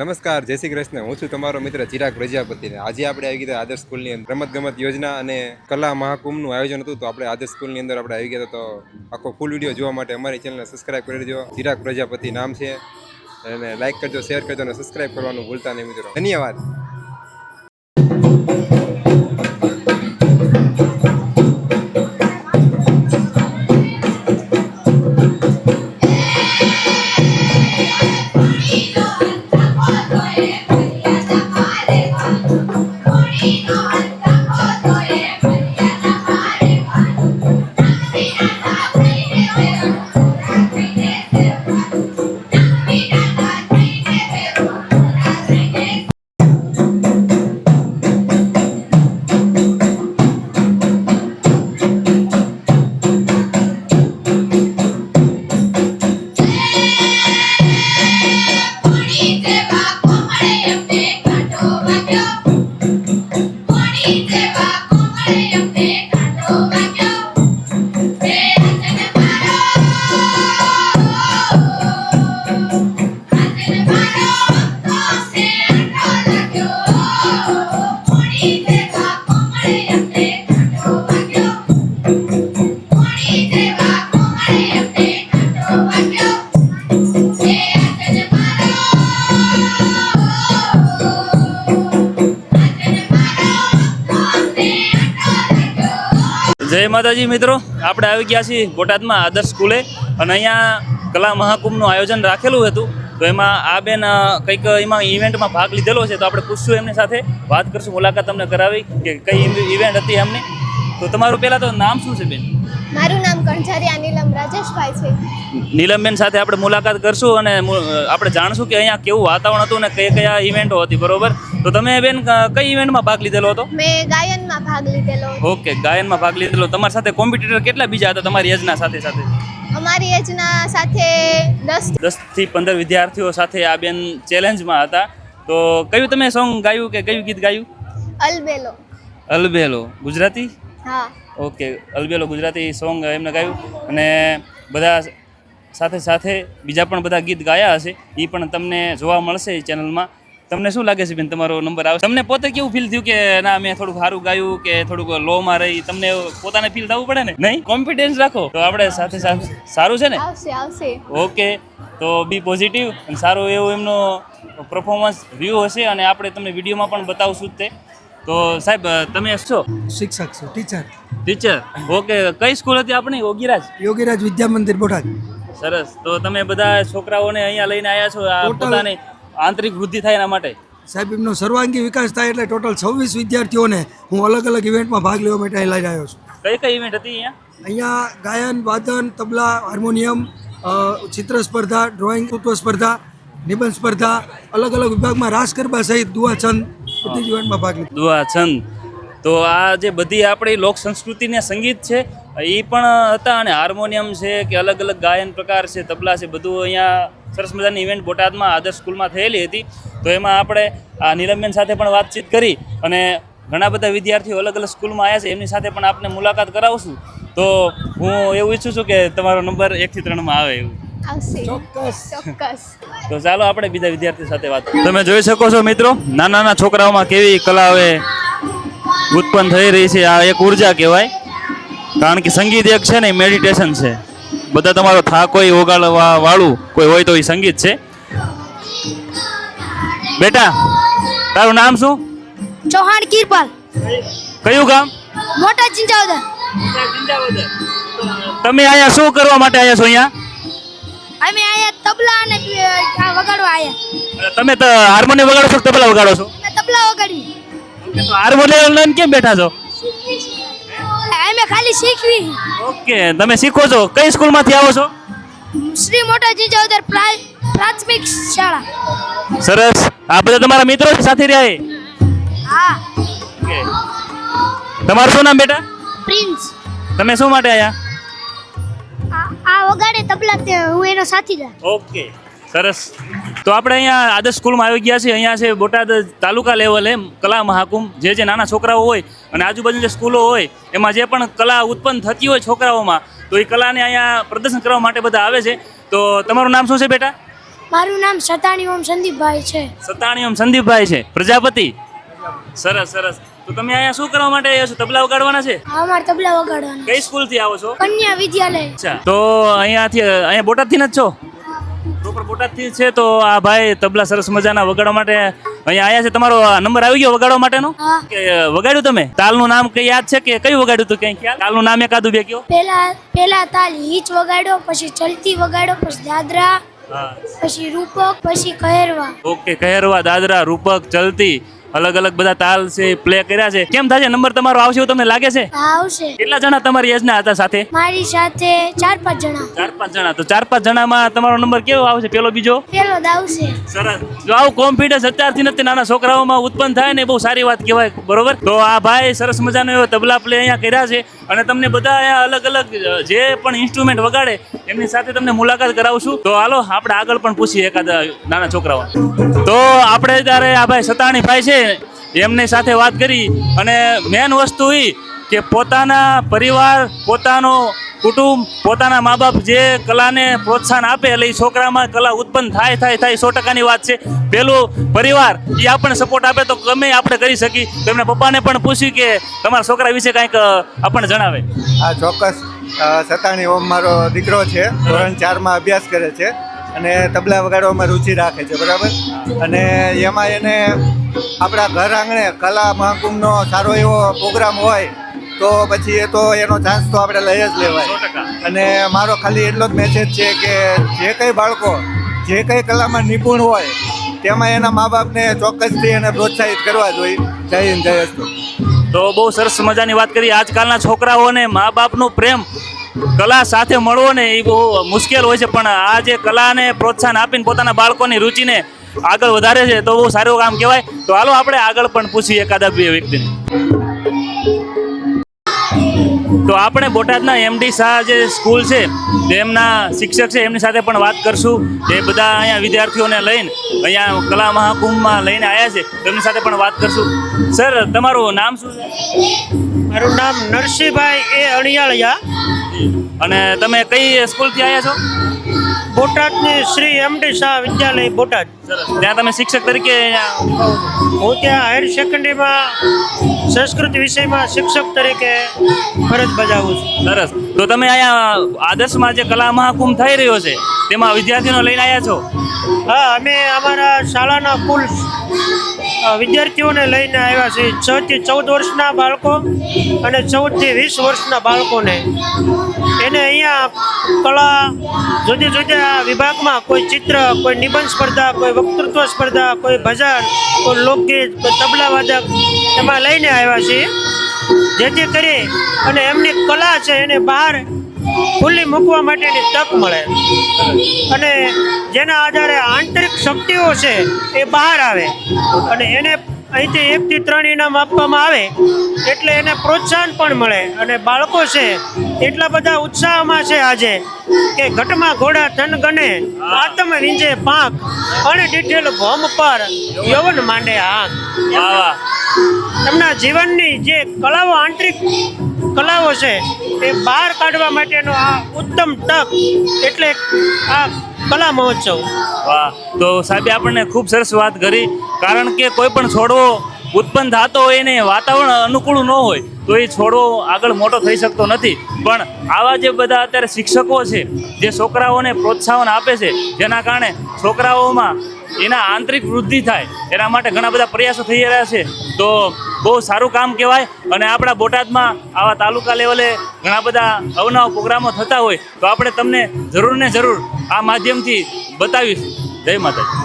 નમસ્કાર, જય શ્રી કૃષ્ણ. હું છું તમારો મિત્ર ચિરાગ પ્રજાપતિ આજે આપણે આવી ગયા આદર્શ સ્કૂલની અંદર રમત ગમત યોજના અને કલા મહાકુંભનું આયોજન હતું. તો આપણે આદર્શ સ્કૂલની અંદર આપણે આવી ગયા તો આખો ફૂલ વીડિયો જોવા માટે અમારી ચેનલને સબસ્ક્રાઈબ કરી દેજો. ચિરાગ પ્રજાપતિ નામ છે. અને લાઈક કરજો શેર કરજો અને સબસ્ક્રાઈબ કરવાનું ભૂલતા નહીં મિત્રો. ધન્યવાદ. માતાજી મિત્રો. આપણે આવી ગયા છીએ બોટાદમાં આદર્શ સ્કૂલે અને અહીંયા કલા મહાકુંભનું આયોજન રાખેલું હતું. તો એમાં આ બેન કંઈક એમાં ઇવેન્ટમાં ભાગ લીધેલો છે તો આપણે પૂછશું એમની સાથે. વાત કરશું મુલાકાત તમને કરાવી કે કઈ ઇવેન્ટ હતી એમની. તો તમારું પહેલાં તો નામ શું છે બેન? મારું નામ કણઝારિયા નીલમ રાજેશભાઈ છે. નીલમબેન સાથે આપણે મુલાકાત કરશું અને આપણે જાણશું કે અહીંયા કેવું વાતાવરણ હતું અને કયા કયા ઇવેન્ટો હતી બરોબર? તો તમે બેન કઈ ઇવેન્ટમાં ભાગ લીધેલો હતો? મેં ગાયનમાં ભાગ લીધેલો ઓકે ગાયનમાં ભાગ લીધેલો. તમારી સાથે કોમ્પિટિટર કેટલા બીજા હતા તમારી એજના સાથે સાથે? અમારી એજના સાથે દસથી પંદર વિદ્યાર્થીઓ સાથે આ બેન ચેલેન્જમાં હતા. તો કયું તમે સોંગ ગાયું કે કયું ગીત ગાયું? અલબેલો. અલબેલો. ગુજરાતી? હા. ઓકે અલબેલો ગુજરાતી સોંગ એમને ગાયું. અને બધા સાથે સાથે બીજા પણ બધા ગીત ગાયા હશે. એ પણ તમને જોવા મળશે ચેનલમાં તમને શું લાગે છે બેન તમારો નંબર આવે તમને પોતે કેવું ફીલ થયું કે ના મેં થોડુંક સારું ગાયું કે થોડુંક લો માં રહી? તમને પોતાને ફીલ થવું પડે ને? નહીં? કોન્ફિડન્સ રાખો. તો આપણે સાથે સાથે સારું છે ને? આવશે આવશે. ઓકે. તો બી પોઝિટિવ અને સારું એવું એમનો પરફોર્મન્સ વ્યૂ હશે અને આપણે તમને વિડીયોમાં પણ બતાવશું જ તે. તો સાહેબ તમે છો? શિક્ષક છો ટીચર ટીચર ઓકે. કઈ સ્કૂલ હતી આપણી? યોગીરાજ? યોગીરાજ વિદ્યા મંદિર બોટાદ. સરસ. તો તમે બધા છોકરાઓને અહીંયા લઈને આવ્યા છો. આ પોતાની આંતરિક વૃદ્ધિ થાય એના માટે? સાહેબ એમનો સર્વાંગી વિકાસ થાય એટલે ટોટલ છવ્વીસ વિદ્યાર્થીઓને હું અલગ અલગ ઇવેન્ટમાં ભાગ લેવા માટે અહીં લઈ આવ્યો છું. કઈ કઈ ઇવેન્ટ હતી અહીંયા? અહીંયા ગાયન વાદન તબલા હાર્મોનિયમ ચિત્ર સ્પર્ધા ડ્રોઈંગ કૃત્વ સ્પર્ધા નિબંધ સ્પર્ધા અલગ અલગ વિભાગમાં રાસ ગરબા સહિત દુઆચંદ બધી જ ઇવેન્ટમાં ભાગ લીધો. દુઆ છંદ. તો આ જે બધી આપણી લોક સંસ્કૃતિને સંગીત છે એ પણ હતા અને હાર્મોનિયમ છે કે અલગ અલગ ગાયન પ્રકાર છે તબલા છે બધું અહીંયા સરસ મજાની ઇવેન્ટ બોટાદમાં આદર્શ સ્કૂલમાં થયેલી હતી. તો એમાં આપણે આ નીલમબેન સાથે પણ વાતચીત કરી અને ઘણા બધા વિદ્યાર્થીઓ અલગ અલગ સ્કૂલમાં આવ્યા છે. એમની સાથે પણ આપને મુલાકાત કરાવશું. તો હું એવું ઈચ્છું છું કે તમારો નંબર એકથી ત્રણમાં આવે એવું. આવશે. ચોક્કસ. ચોક્કસ. તો ચાલો આપણે બીજા વિદ્યાર્થી સાથે વાત તમે જોઈ શકો છો મિત્રો નાના નાના છોકરાઓમાં કેવી કલા હવે ઉત્પન્ન થઈ રહી છે. આ એક ઊર્જા કહેવાય. કારણ કે સંગીત એક છે ને મેડિટેશન છે. બધા તમારો થાક હોય ઓગાળવા વાળું કોઈ હોય તો એ સંગીત છે. બેટા તારું નામ શું? ચૌહાણ કિરપાલ. કયું ગામ? મોટા ચિંચાવદર તમે અહીંયા શું કરવા માટે આવ્યા છો અહીંયા? અમે અહીંયા તબલા અને વગાડવા આવ્યા. તમે તો હાર્મોનિયમ વગાડો છો તબલા વગાડો છો? તબલા વગાડી તો હાર્મોનિયમ લઈને કેમ બેઠા છો? અમે શીખવી. ઓકે તમે શીખો છો. કઈ સ્કૂલમાંથી આવો છો? શ્રી મોટા ચિંચાવદર પ્રા- પ્રાથમિક શાળા. સરસ. આ બધા તમારા મિત્રો સાથે રહ્યા? હા. ઓકે. તમારું શું નામ બેટા? પ્રિન્સ. તમે શું માટે આયા? આ વગાડે તબલા હું એનો સાથીદાર ઓકે. સરસ. તો આપણે અહીંયા આદર્શ સ્કૂલમાં આવી ગયા છીએ. અહીંયા છે બોટાદ તાલુકા લેવલે કલા મહાકુંભ. જે જે નાના છોકરાઓ હોય અને આજુબાજુ જે સ્કૂલો હોય એમાં જે પણ કલા ઉત્પન્ન થતી હોય છોકરાઓમાં તો એ કલાને અહીંયા પ્રદર્શન કરવા માટે બધા આવે છે. તો તમારું નામ શું છે બેટા? મારું નામ સતાણી ઓમ સંદીપભાઈ છે. સતાણીયમ સંદીપભાઈ છે. પ્રજાપતિ? સરસ સરસ. તો તમે અહીંયા શું કરવા માટે આવ્યા છો? તબલા વગાડવાના છે? હા મારે તબલા વગાડવાના કઈ સ્કૂલથી આવો છો? કન્યા વિદ્યાલય. અચ્છા. તો અહીંયાથી અહીંયા બોટાદથી જ છો? પ્રોપર બોટાદથી છે તો આ ભાઈ તબલા સરસ મજાના વગાડવા માટે અહીંયા આયા છે. તમારો નંબર આવી ગયો વગાડવા માટેનો? કે વગાડ્યું તમે? તાલનું નામ કઈ યાદ છે કે કયું વગાડ્યું હતું કઈ ખ્યાલ? તાલનું નામ એકાદું બે કયો? પેલા પેલા તાલ હીચ વગાડ્યો પછી ચલતી વગાડ્યો પછી દાદરા પછી રૂપક પછી કહેરવા. ઓકે કહેરવા દાદરા રૂપક ચલતી. અલગ અલગ બધા તાલ છે પ્લે કર્યા છે. કેમ થાય નંબર તમારો આવશે એવું તમને લાગે છે? આવશે. કેટલા જણા તમારી એજના હતા સાથે? મારી સાથે ચાર પાંચ જણા. ચાર પાંચ જણા. તો ચાર પાંચ જણામાં તમારો નંબર કેવો આવશે? પેલો બીજો? પેલો આવશે. સરસ. જો આવું કોન્ફિડન્સ અત્યારથી નથી નાના છોકરાઓમાં ઉત્પન્ન થાય ને બહુ સારી વાત કહેવાય બરોબર? તો આ ભાઈ સરસ મજાનો એવો તબલા પ્લે અહીંયા કર્યા છે અને તમને બધા અહીંયા અલગ અલગ જે પણ ઇન્સ્ટ્રુમેન્ટ વગાડે એમની સાથે તમને મુલાકાત કરાવશું તો હાલો, આપણે આગળ પણ પૂછીએ એકાદ નાના છોકરાઓ. તો આપણે જ્યારે આ ભાઈ સતાણી ભાઈ છે, એમની સાથે વાત કરી અને મેન વસ્તુ એ કે પોતાના પરિવાર, પોતાનો કુટુંબ, પોતાના મા બાપ જે કલાને પ્રોત્સાહન આપે, એટલે એ છોકરામાં કલા ઉત્પન્ન થાય થાય થાય, સો ટકાની વાત છે. પેલું પરિવાર એ આપણને સપોર્ટ આપે તો ગમે આપણે કરી શકીએ. તો એમના પપ્પાને પણ પૂછ્યું કે તમારા છોકરા વિશે કાંઈક આપણને જણાવે. આ ચોક્કસ. સતાણી ઓમ મારો દીકરો છે. ધોરણ ચારમાં અભ્યાસ કરે છે અને તબલા વગાડવામાં રુચિ રાખે છે બરાબર? અને એમાં એને આપણા ઘર આંગણે કલા મહાકુંભનો સારો એવો પ્રોગ્રામ હોય તો પછી એ તો એનો ચાન્સ તો આપણે લઈ જ લેવાય. અને મારો ખાલી એટલો જ મેસેજ છે કે જે કંઈ બાળકો જે કંઈ કલામાં નિપુણ હોય તેમાં એના મા બાપને ચોક્કસથી એને પ્રોત્સાહિત કરવા જોઈએ. જય હિન્દ જય અસ્તુ. તો બહુ સરસ મજાની વાત કરી. આજકાલના છોકરાઓને મા બાપનો પ્રેમ કલા સાથે મળવો ને એ બહુ મુશ્કેલ હોય છે. પણ આ જે કલાને પ્રોત્સાહન આપીને પોતાના બાળકોની રુચિને આગળ વધારે છે તો બહુ સારું કામ કહેવાય. તો હાલો આપણે આગળ પણ પૂછીએ એકાદા બે વ્યક્તિને. તો આપણે બોટાદના એમડી શાહ જે સ્કૂલ છે તેમના શિક્ષક છે એમની સાથે પણ વાત કરશું. એ બધા અહીંયા વિદ્યાર્થીઓને લઈને અહીંયા કલા મહાકુંભમાં લઈને આવ્યા છે તેમની સાથે પણ વાત કરશું. સર તમારું નામ શું છે? મારું નામ નરસિંહભાઈ એ અણિયાળિયા. અને તમે કઈ સ્કૂલથી આવ્યા છો? બોટાદની શ્રી એમડી શાહ વિદ્યાલય બોટાદ. ત્યાં તમે શિક્ષક તરીકે અહીંયા હું ત્યાં હાયર સેકન્ડરીમાં સંસ્કૃત વિષયમાં શિક્ષક તરીકે ફરજ બજાવું છું. સરસ. તો તમે અહીંયા આદર્શમાં જે કલા મહાકુંભ થઈ રહ્યો છે તેમાં વિદ્યાર્થીઓને લઈને આવ્યા છો? હા, અમે અમારા શાળાના કુલ વિદ્યાર્થીઓને લઈને આવ્યા છીએ. છ થી ચૌદ વર્ષના બાળકો અને ચૌદથી વીસ વર્ષના બાળકોને. એને અહીંયા કલા, જુદી જુદી વિભાગમાં કોઈ ચિત્ર, કોઈ નિબંધ સ્પર્ધા, કોઈ વક્તૃત્વ સ્પર્ધા, કોઈ ભજન, કોઈ લોકગીત, કોઈ તબલા વાદક એમાં લઈને આવ્યા છીએ. જેથી કરી અને એમની કલા છે, એને બહાર ખુલ્લી મૂકવા માટેની તક મળે. અને જેના આધારે આંતરિક શક્તિઓ છે એ બહાર આવે. અને એને અહીંથી એકથી ત્રણ ઇનામ આપવામાં આવે એટલે એને પ્રોત્સાહન પણ મળે. અને બાળકો છે એટલા બધા ઉત્સાહમાં છે આજે કે ઘટમાં ઘોડા તન ગણે આતમ રીંજે પાંખ અને દીઠેલ ભોમ પર યવન માંડે આંખ વાહ જીવનની જે કલાઓ આંતરિક કલાઓ છે એ બહાર કાઢવા માટેનો આ ઉત્તમ તક એટલે આ કલા મહોત્સવ. વાહ. તો સાહેબ આપણને ખૂબ સરસ વાત કરી. કારણ કે કોઈ પણ છોડવો ઉત્પન્ન થતો હોય ને વાતાવરણ અનુકૂળ ન હોય, તો એ છોડવો આગળ મોટો થઈ શકતો નથી. પણ આવા જે બધા અત્યારે શિક્ષકો છે, જે છોકરાઓને પ્રોત્સાહન આપે છે, જેના કારણે છોકરાઓમાં એના આંતરિક વૃદ્ધિ થાય, એના માટે ઘણા બધા પ્રયાસો થઈ રહ્યા છે, તો બહુ સારું કામ કહેવાય. અને આપણા બોટાદમાં આવા તાલુકા લેવલે ઘણા બધા અવનવા પ્રોગ્રામો થતા હોય, તો આપણે તમને જરૂર ને જરૂર આ માધ્યમથી બતાવીશું. જય માતાજી.